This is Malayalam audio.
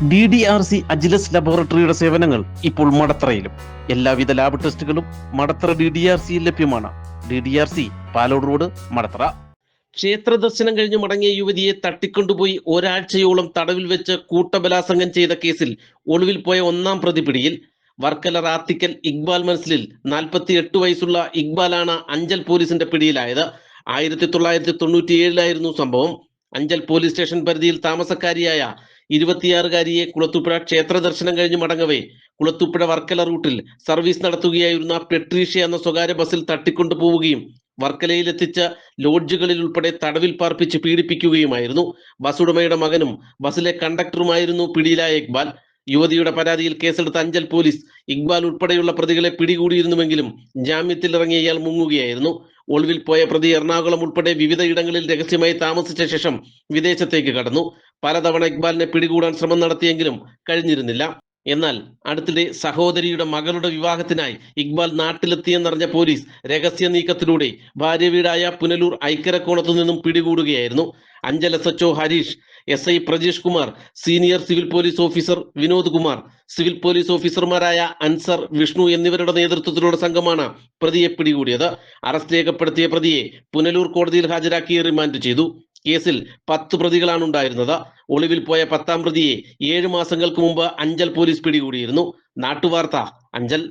D D R C Agilus ലബോറട്ടറിയുടെ സേവനങ്ങൾ ഇപ്പോൾ മടത്തറയിലും. എല്ലാവിധ ലാബ് ടെസ്റ്റുകളും മടത്തറ ഡി ഡി ആർ സിയിൽ ലഭ്യമാണ്. D D R C Palode road Madathara. ക്ഷേത്ര ദർശനം കഴിഞ്ഞ് മടങ്ങിയ യുവതിയെ തട്ടിക്കൊണ്ടുപോയി ഒരാഴ്ചയോളം തടവിൽ വെച്ച് കൂട്ടബലാസംഗം ചെയ്ത കേസിൽ ഒളിവിൽ പോയ ഒന്നാം പ്രതിപിടിയിൽ വർക്കല റാത്തിക്കൽ ഇക്ബാൽ മനസ്സിലിൽ നാൽപ്പത്തി എട്ട് വയസ്സുള്ള ഇക്ബാലാണ് അഞ്ചൽ പോലീസിന്റെ പിടിയിലായത്. ആയിരത്തി തൊള്ളായിരത്തി തൊണ്ണൂറ്റി ഏഴിലായിരുന്നു സംഭവം. അഞ്ചൽ പോലീസ് സ്റ്റേഷൻ പരിധിയിൽ താമസക്കാരിയായ ഇരുപത്തിയാറുകാരിയെ കുളത്തുപ്പുഴ ക്ഷേത്ര ദർശനം കഴിഞ്ഞ് മടങ്ങവേ. കുളത്തുപ്പുഴ വർക്കല റൂട്ടിൽ സർവീസ് നടത്തുകയായിരുന്ന പെട്രീഷ്യ എന്ന സ്വകാര്യ ബസ്സിൽ തട്ടിക്കൊണ്ടുപോവുകയും വർക്കലയിൽ എത്തിച്ച ലോഡ്ജുകളിൽ ഉൾപ്പെടെ തടവിൽ പാർപ്പിച്ച് പീഡിപ്പിക്കുകയുമായിരുന്നു. ബസ് ഉടമയുടെ മകനും ബസ്സിലെ കണ്ടക്ടറുമായിരുന്നു പിടിയിലായ ഇക്ബാൽ. യുവതിയുടെ പരാതിയിൽ കേസെടുത്ത അഞ്ചൽ പോലീസ് ഇക്ബാൽ ഉൾപ്പെടെയുള്ള പ്രതികളെ പിടികൂടിയിരുന്നുവെങ്കിലും ജാമ്യത്തിൽ ഇറങ്ങിയ ഇയാൾ മുങ്ങുകയായിരുന്നു. ഒളിവിൽ പോയ പ്രതി എറണാകുളം ഉൾപ്പെടെ വിവിധ ഇടങ്ങളിൽ രഹസ്യമായി താമസിച്ച ശേഷം വിദേശത്തേക്ക് കടന്നു. പലതവണ ഇക്ബാലിനെ പിടികൂടാൻ ശ്രമം നടത്തിയെങ്കിലും കഴിഞ്ഞിരുന്നില്ല. എന്നാൽ അടുത്തിടെ സഹോദരിയുടെ മകളുടെ വിവാഹത്തിനായി ഇക്ബാൽ നാട്ടിലെത്തിയെന്നറിഞ്ഞ പോലീസ് രഹസ്യ നീക്കത്തിലൂടെ ഭാര്യ വീടായ പുനലൂർ ഐക്കരക്കോണത്തു നിന്നും പിടികൂടുകയായിരുന്നു. അഞ്ചല സച്ചോ Harish S I Prajesh Kumar senior civil police officer Vinod Kumar civil police ഓഫീസർമാരായ അൻസർ വിഷ്ണു എന്നിവരുടെ നേതൃത്വത്തിലുള്ള സംഘമാണ് പ്രതിയെ പിടികൂടിയത്. അറസ്റ്റ് രേഖപ്പെടുത്തിയ പ്രതിയെ പുനലൂർ കോടതിയിൽ ഹാജരാക്കി റിമാൻഡ് ചെയ്തു. കേസിൽ പത്ത് പ്രതികളാണ് ഉണ്ടായിരുന്നത്. ഒളിവിൽ പോയ പത്താം പ്രതിയെ ഏഴ് മാസങ്ങൾക്ക് മുമ്പ് അഞ്ചൽ പോലീസ് പിടികൂടിയിരുന്നു. നാട്ടുവാർത്ത അഞ്ചൽ.